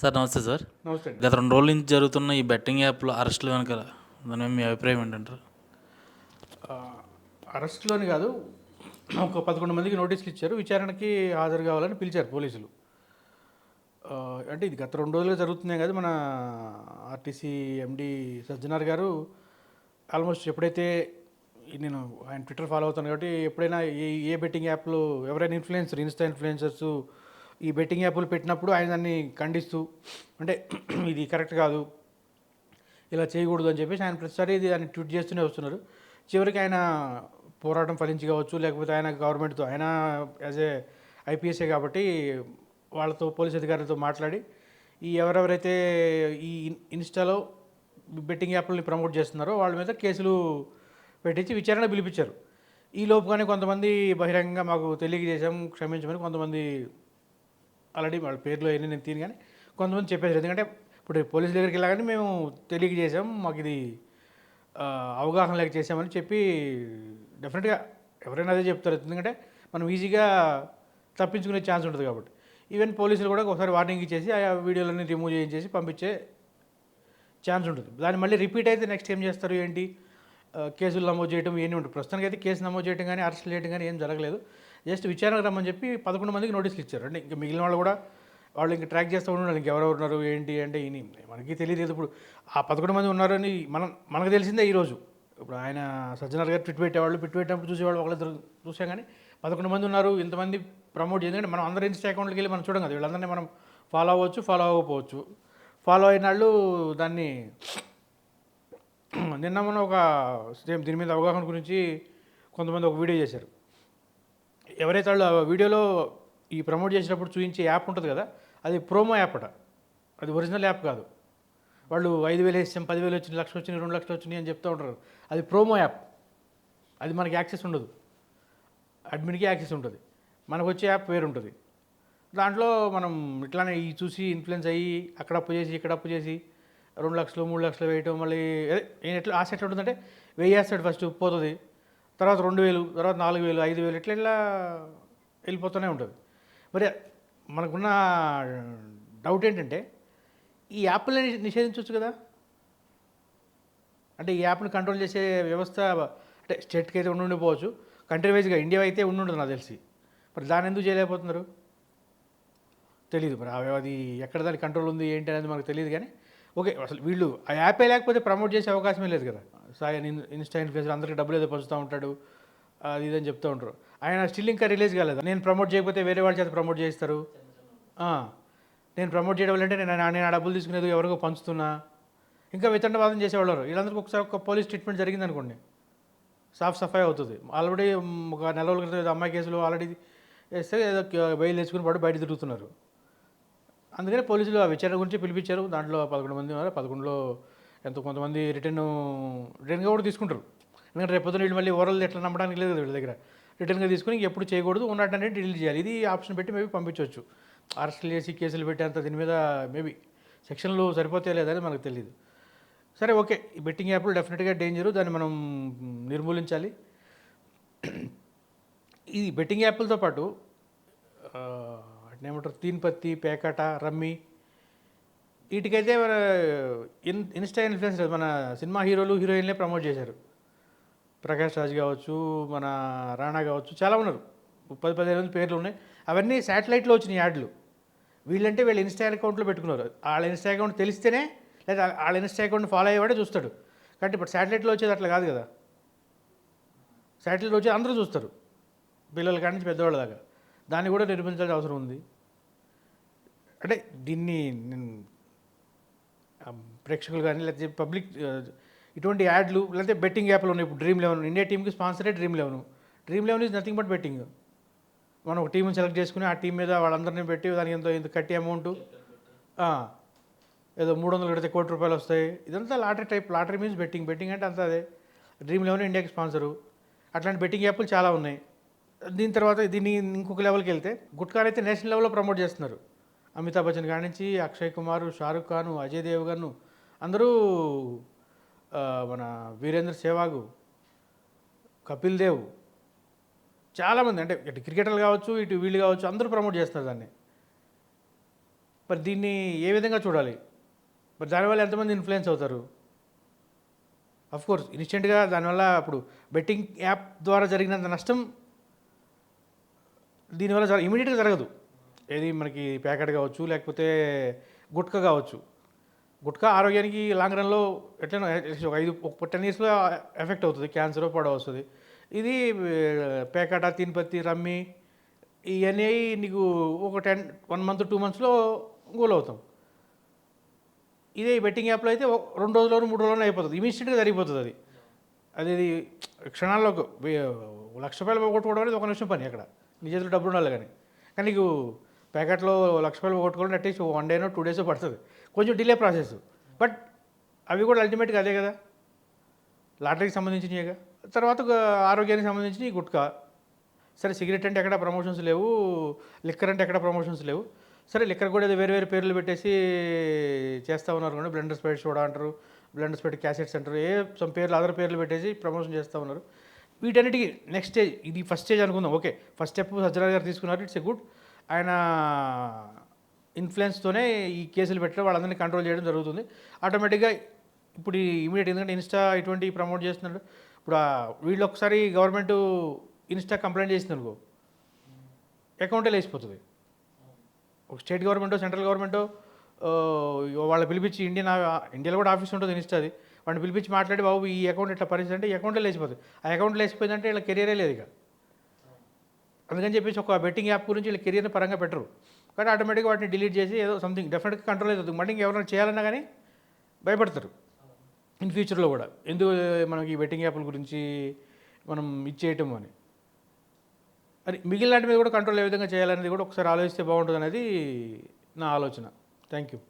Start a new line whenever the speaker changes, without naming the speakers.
Sir నమస్తే sir.
నమస్తే
గత రెండు రోజుల నుంచి జరుగుతున్న ఈ బెట్టింగ్ యాప్లో అరెస్టులు వెనకాల దాని మీ అభిప్రాయం ఏంటంటారు?
అరెస్ట్లోని కాదు ఒక పదకొండు మందికి నోటీసులు ఇచ్చారు. విచారణకి హాజరు కావాలని పిలిచారు పోలీసులు. అంటే ఇది గత రెండు రోజులుగా జరుగుతున్నాయి కదా మన ఆర్టీసీ ఎండి సజ్జనార్ గారు ఆల్మోస్ట్ ఎప్పుడైతే నేను ఆయన ట్విట్టర్ ఫాలో అవుతాను కాబట్టి ఎప్పుడైనా ఏ ఏ బెట్టింగ్ యాప్లు ఎవరైనా ఇన్ఫ్లుయెన్సర్ ఇన్స్టా ఇన్ఫ్లుయెన్సర్స్ ఈ బెట్టింగ్ యాప్లు పెట్టినప్పుడు ఆయన దాన్ని ఖండిస్తూ అంటే ఇది కరెక్ట్ కాదు ఇలా చేయకూడదు అని చెప్పేసి ఆయన ప్రతిసారి ఇది ఆయన ట్వీట్ చేస్తూనే వస్తున్నారు. చివరికి ఆయన పోరాటం ఫలించి కావచ్చు లేకపోతే ఆయన గవర్నమెంట్తో ఆయన యాజ్ ఏ ఐపీఎస్ఏ కాబట్టి వాళ్ళతో పోలీస్ అధికారులతో మాట్లాడి ఈ ఎవరెవరైతే ఈ ఇన్స్టాలో బెట్టింగ్ యాప్లని ప్రమోట్ చేస్తున్నారో వాళ్ళ మీద కేసులు పెట్టించి విచారణ పిలిపించారు. ఈ లోపుగానే కొంతమంది బహిరంగంగా మాకు తెలియజేశాం క్షమించమని కొంతమంది ఆల్రెడీ వాళ్ళ పేర్లు అయినా నేను తీను కానీ కొంతమంది చెప్పేసారు ఎందుకంటే ఇప్పుడు పోలీస్ దగ్గరికి వెళ్ళగానే మేము తెలియజేసాం మాకు ఇది అవగాహన లేక చేసామని చెప్పి డెఫినెట్గా ఎవరైనా అదే చెప్తారు. ఎందుకంటే మనం ఈజీగా తప్పించుకునే ఛాన్స్ ఉంటుంది కాబట్టి. ఈవెన్ పోలీసులు కూడా ఒకసారి వార్నింగ్ ఇచ్చేసి ఆ వీడియోలన్నీ రిమూవ్ చేయించేసి పంపించే ఛాన్స్ ఉంటుంది. దాన్ని మళ్ళీ రిపీట్ అయితే నెక్స్ట్ ఏం చేస్తారు ఏంటి? కేసులు నమోదు చేయడం ఏమి ఉంటుంది ప్రస్తుతానికి అయితే కేసు నమోదు చేయడం కానీ అరెస్ట్ చేయడం కానీ ఏం జరగలేదు. జస్ట్ విచారణకు రమ్మని చెప్పి పదకొండు మందికి నోటీసులు ఇచ్చారు. అంటే ఇంకా మిగిలిన వాళ్ళు కూడా వాళ్ళు ఇంకా ట్రాక్ చేస్తూ ఉన్నారు ఇంకెవరెవరు ఉన్నారు ఏంటి అంటే ఇని మనకి తెలియదు ఇప్పుడు ఆ పదకొండు మంది ఉన్నారని మనం మనకు తెలిసిందే ఈరోజు ఇప్పుడు ఆయన సజ్జనార్ గారు ట్విట్ పెట్టేవాళ్ళు ట్విట్ పెట్టినప్పుడు చూసేవాళ్ళు ఒకళ్ళిద్దరు చూసాం కానీ పదకొండు మంది ఉన్నారు ఇంతమంది ప్రమోట్ చేసి ఎందుకంటే మనం అందరి ఇన్స్టా అకౌంట్కి వెళ్ళి మనం చూడం కదా వీళ్ళందరినీ మనం ఫాలో అవ్వచ్చు ఫాలో అవ్వకపోవచ్చు. ఫాలో అయిన వాళ్ళు దాన్ని నిన్న మనం ఒక దీని మీద అవగాహన గురించి కొంతమంది ఒక వీడియో చేశారు. ఎవరైతే వాళ్ళు వీడియోలో ఈ ప్రమోట్ చేసినప్పుడు చూపించే యాప్ ఉంటుంది కదా అది ప్రోమో యాప్ అట. అది ఒరిజినల్ యాప్ కాదు. వాళ్ళు ఐదు వేలు వేసాం పదివేలు వచ్చినాయి లక్షలు వచ్చినాయి రెండు లక్షలు వచ్చినాయి అని చెప్తూ ఉంటారు. అది ప్రోమో యాప్. అది మనకి యాక్సెస్ ఉండదు. అడ్మిన్కి యాక్సెస్ ఉంటుంది. మనకు వచ్చే యాప్ వేరు ఉంటుంది. దాంట్లో మనం ఇట్లానే ఈ చూసి ఇన్ఫ్లుయెన్స్ అయ్యి అక్కడ అప్పు చేసి ఇక్కడ అప్పు చేసి రెండు లక్షలు మూడు లక్షలు వేయటం మళ్ళీ నేను ఎట్లా ఆశ ఎట్లా ఉంటుందంటే వెయ్యి వేస్తాడు ఫస్ట్ పోతుంది. తర్వాత రెండు వేలు తర్వాత నాలుగు వేలు ఐదు వేలు ఇట్లా ఇట్లా వెళ్ళిపోతూనే ఉంటుంది. మరి మనకున్న డౌట్ ఏంటంటే ఈ యాప్లని నిషేధించవచ్చు కదా? అంటే ఈ యాప్ని కంట్రోల్ చేసే వ్యవస్థ అంటే స్టేట్కి అయితే ఉండి ఉండిపోవచ్చు కంట్రీ వైజ్గా ఇండియా అయితే ఉండి ఉండదు నాకు తెలిసి. మరి దాని ఎందుకు చేయలేకపోతున్నారు? తెలియదు మరి అది ఎక్కడ దాని కంట్రోల్ ఉంది ఏంటి అనేది మనకు తెలియదు కానీ ఓకే అసలు వీళ్ళు ఆ యాపే లేకపోతే ప్రమోట్ చేసే అవకాశమే లేదు కదా. సాయి ఇన్స్టా ఇన్ఫ్లుయెన్సర్ అందరికీ డబ్బులు ఏదో పంచుతూ ఉంటాడు అది ఇదని చెప్తూ ఉంటారు. ఆయన స్టిల్ ఇంకా రిలీజ్ కాలేదు? నేను ప్రమోట్ చేయకపోతే వేరే వాళ్ళ చేత ప్రమోట్ చేస్తారు నేను ప్రమోట్ చేయడం వల్ల నేను నేను ఆ డబ్బులు తీసుకునేది ఎవరికో పంచుతున్నా. ఇంకా వితండవాదం చేసేవాళ్ళు వీళ్ళందరికీ ఒకసారి ఒక పోలీస్ ట్రీట్మెంట్ జరిగింది అనుకోండి. సాఫ్ సఫాయి అవుతుంది. ఆల్రెడీ ఒక నెల రోజుల క్రితం అమ్మాయి కేసులు ఆల్రెడీ వేస్తే ఏదో బయలు వేసుకుని పాటు బయట తిరుగుతున్నారు. అందుకని పోలీసులు ఆ విచారణ గురించి పిలిపించారు. దాంట్లో పదకొండు మంది ఉన్నారు. పదకొండులో ఎంత కొంతమంది రిటర్న్ రిటర్న్గా కూడా తీసుకుంటారు. ఎందుకంటే రేపు పొద్దున వీళ్ళు మళ్ళీ ఓరల్ ఎట్లా నమ్మడానికి లేదు వీళ్ళ దగ్గర. రిటర్న్గా తీసుకుని ఎప్పుడు చేయకూడదు. ఉన్నట్టనే డిలీట్ చేయాలి. ఇది ఆప్షన్ పెట్టి మేబీ పంపించవచ్చు. అరెస్టులు చేసి కేసులు పెట్టేంత దీని మీద మేబీ సెక్షన్లు సరిపోతే లేదని మనకు తెలియదు సరే ఓకే. ఈ బెట్టింగ్ యాప్లు డెఫినెట్గా డేంజరు. దాన్ని మనం నిర్మూలించాలి. ఈ బెట్టింగ్ యాప్లతో పాటు ఏమంటారు తీన్పత్తి పేకాట రమ్మి. వీటికైతే మన ఇన్ ఇన్స్టా ఇన్ఫ్లుయెన్స్ మన సినిమా హీరోలు హీరోయిన్లే ప్రమోట్ చేశారు. ప్రకాష్ రాజ్ కావచ్చు మన రాణా కావచ్చు చాలా ఉన్నారు. పది పదిహేను మంది పేర్లు ఉన్నాయి. అవన్నీ శాటిలైట్లో వచ్చిన యాడ్లు. వీళ్ళంటే వీళ్ళ ఇన్స్టా అకౌంట్లో పెట్టుకున్నారు. వాళ్ళ ఇన్స్టా అకౌంట్ తెలిస్తేనే లేదా వాళ్ళ ఇన్స్టా అకౌంట్ ఫాలో అయ్యేవాడే చూస్తాడు. కాబట్టి ఇప్పుడు శాటిలైట్లో వచ్చేది అట్లా కాదు కదా. శాటిలైట్ వచ్చి అందరూ చూస్తారు. పిల్లల కాడి నుంచి పెద్దవాళ్ళ దాకా. దాన్ని కూడా నిర్మించాల్సిన అవసరం ఉంది. అంటే దీన్ని ప్రేక్షకులు కానీ లేకపోతే పబ్లిక్ ఇటువంటి యాడ్లు లేకపోతే బెట్టింగ్ యాప్లు ఉన్నాయి. ఇప్పుడు డ్రీమ్ లెవెన్ ఇండియా టీంకి స్పాన్సరే Dream Eleven. Dream Eleven is nothing but betting. మనం ఒక టీంని సెలెక్ట్ చేసుకుని ఆ టీం మీద వాళ్ళందరినీ పెట్టి దానికి ఎంతో ఇంత కట్టి అమౌంట్ ఏదో మూడు వందలు కడితే కోటి రూపాయలు వస్తాయి. ఇదంతా lottery type lottery means betting. Betting అంటే అంత అదే. డ్రీమ్ లెవెన్ ఇండియాకి స్పాన్సరు. అట్లాంటి బెట్టింగ్ యాప్లు చాలా ఉన్నాయి. దీని తర్వాత దీన్ని ఇంకొక లెవెల్కి వెళ్తే గుట్కాని అయితే నేషనల్ లెవెల్లో ప్రమోట్ చేస్తున్నారు. అమితాబ్ బచ్చన్ కాడి నుంచి అక్షయ్ కుమార్ షారుఖ్ ఖాన్ అజయ్ దేవ్ గాను అందరూ మన వీరేంద్ర సేవాగు కపిల్ దేవ్ చాలామంది అంటే ఇటు క్రికెటర్లు కావచ్చు ఇటు వీళ్ళు కావచ్చు అందరూ ప్రమోట్ చేస్తారు దాన్ని. మరి దీన్ని ఏ విధంగా చూడాలి? మరి దానివల్ల ఎంతమంది ఇన్ఫ్లుయెన్స్ అవుతారు? అఫ్కోర్స్ ఇన్స్టెంట్గా దానివల్ల అప్పుడు బెట్టింగ్ యాప్ ద్వారా జరిగినంత నష్టం దీనివల్ల చాలా ఇమీడియట్గా జరగదు. ఏది మనకి ప్యాకెట్ కావచ్చు లేకపోతే గుట్కా కావచ్చు. గుట్కా ఆరోగ్యానికి లాంగ్ రన్లో ఎట్లనో ఒక ఐదు ఒక టెన్ ఇయర్స్లో ఎఫెక్ట్ అవుతుంది క్యాన్సర్ పడవ వస్తుంది. ఇది పేకాట తిన్పత్తి రమ్మి ఇవన్నీ నీకు ఒక టెన్ వన్ మంత్ టూ మంత్స్లో గోల్ అవుతాం. ఇదే బెట్టింగ్ యాప్లో అయితే రెండు రోజుల్లో మూడు రోజుల్లో అయిపోతుంది. ఇమీడియట్గా జరిగిపోతుంది అది. అది ఇది క్షణాల్లో లక్ష రూపాయలు పోగొట్టుకోవడం అనేది ఒక నిమిషం పని అక్కడ. నీ చేతిలో డబ్బులు ఉండాలి కానీ. కానీ నీకు ప్యాకెట్లో లక్ష రూపాయలు పోగొట్టుకోవాలంటే అట్లీస్ట్ వన్ డేనో టూ డేసో పడుతుంది. కొంచెం డిలే ప్రాసెస్ బట్ అవి కూడా అల్టిమేట్గా అదే కదా. లాటరీకి సంబంధించినవిగా తర్వాత ఆరోగ్యానికి సంబంధించి గుట్కా. సరే సిగరెట్ అంటే ఎక్కడ ప్రమోషన్స్ లేవు. లిక్కర్ అంటే ఎక్కడ ప్రమోషన్స్ లేవు. సరే లిక్కర్ కూడా ఏదో వేరే వేరే పేర్లు పెట్టేసి చేస్తూ ఉన్నారు కానీ బ్లెండర్ స్పైట్ సోడా అంటారు. బ్లెండర్ స్పైట్ క్యాసెట్స్ అంటారు. ఏ సమ్ పేర్లు అదర్ పేర్లు పెట్టేసి ప్రమోషన్ చేస్తూ ఉన్నారు. వీటన్నిటికీ నెక్స్ట్ స్టేజ్ ఇది ఫస్ట్ స్టేజ్ అనుకుందాం. ఓకే ఫస్ట్ స్టెప్ సజ్జరాజ్ గారు తీసుకున్నారు ఇట్స్ ఎ గుడ్ ఆయన ఇన్ఫ్లుయెన్స్తోనే ఈ కేసులు పెట్టడం వాళ్ళందరినీ కంట్రోల్ చేయడం జరుగుతుంది. ఆటోమేటిక్గా ఇప్పుడు ఇమీడియట్ ఎందుకంటే ఇన్స్టా ఇటువంటి ప్రమోట్ చేస్తున్నాడు ఇప్పుడు వీళ్ళు ఒకసారి గవర్నమెంట్ ఇన్స్టా కంప్లైంట్ చేసింది అకౌంటే లేచిపోతుంది. ఒక స్టేట్ గవర్నమెంటో సెంట్రల్ గవర్నమెంటో వాళ్ళ పిలిపించి ఇండియన్ ఇండియాలో కూడా ఆఫీస్ ఉంటుంది ఇన్స్టాది వాడిని పిలిపించి మాట్లాడి బాబు ఈ అకౌంట్ ఇట్లా పరిస్థితి? అంటే ఈ అకౌంట్లో లేచిపోతుంది. ఆ అకౌంట్ లేచిపోయిందంటే వీళ్ళ కెరీరే లేదు ఇక. అందుకని చెప్పేసి ఒక బెట్టింగ్ యాప్ గురించి వీళ్ళ కెరియర్ని పరంగా పెట్టరు. కానీ ఆటోమేటిక్గా వాటిని డిలీట్ చేసి ఏదో సంథింగ్ డెఫినెట్గా కంట్రోల్ అవుతుంది మళ్ళీ ఇంకెవరైనా చేయాలన్నా కానీ భయపడతారు. ఇన్ ఫ్యూచర్లో కూడా. ఎందుకు మనకి ఈ బెట్టింగ్ యాప్ల గురించి మనం ఇచ్చేయటం అని. మరి మిగిలిన మీద కూడా కంట్రోల్ ఏ విధంగా చేయాలనేది కూడా ఒకసారి ఆలోచిస్తే బాగుంటుంది అనేది నా ఆలోచన. Thank you